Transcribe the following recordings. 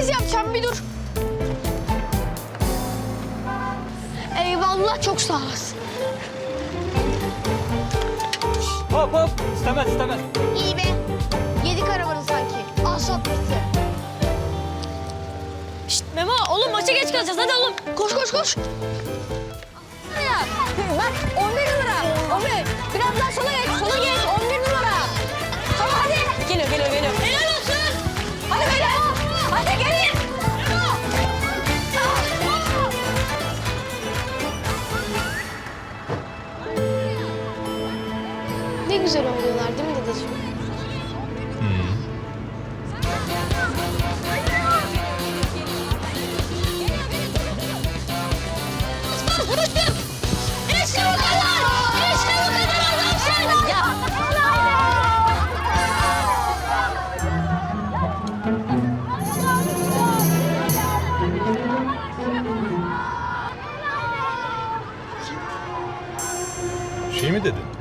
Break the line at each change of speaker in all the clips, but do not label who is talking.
Sürpriz yapacağım bir dur. Eyvallah çok sağ olasın.
Hop hop. İstemez istemez.
İyi be. Yedik arabanı sanki. Asap bitti.
Şşt Memo oğlum maça geç kalacağız hadi oğlum.
Koş koş koş. Ne güzel oynuyorlar değil mi dedeciğim?
Şey mi dedin?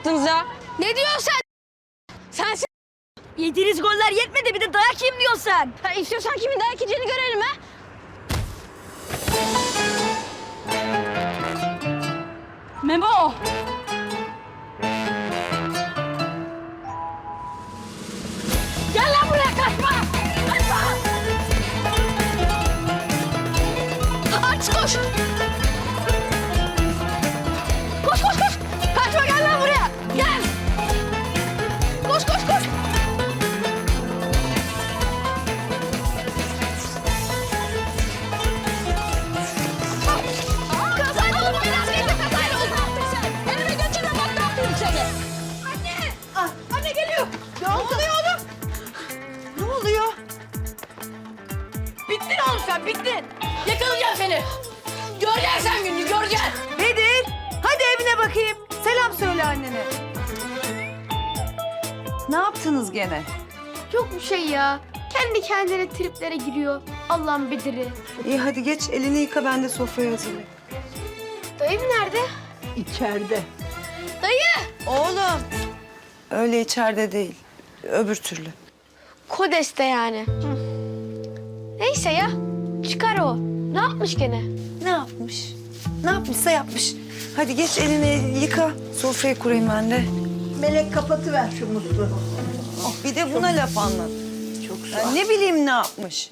Yaptınız ya.
Ne diyorsun sen?
Sensin. Yediğiniz goller yetmedi bir de dayak yiyeyim diyorsun sen. Ha, istiyorsan kimin dayak yiyeceğini görelim ha. Sen bittin. Yakalayacağım seni. Göreceksin sen gününü göreceksin.
Bedir, hadi evine bakayım. Selam söyle annene. Ne yaptınız gene?
Yok bir şey ya. Kendi kendine triplere giriyor. Allah'ın bediri.
İyi hadi geç elini yıka ben de sofrayı hazırlayayım.
Dayım nerede?
İçeride.
Dayı.
Oğlum. Öyle içeride değil. Öbür türlü.
Kodes'te yani. Neyse ya. Çıkar o. Ne yapmış gene?
Ne yapmış? Ne yapmışsa yapmış. Hadi geç elini yıka. Sofrayı kurayım ben de.
Melek kapatıver şu musluğu.
Bir de buna laf anlat. Çok ne bileyim ne yapmış.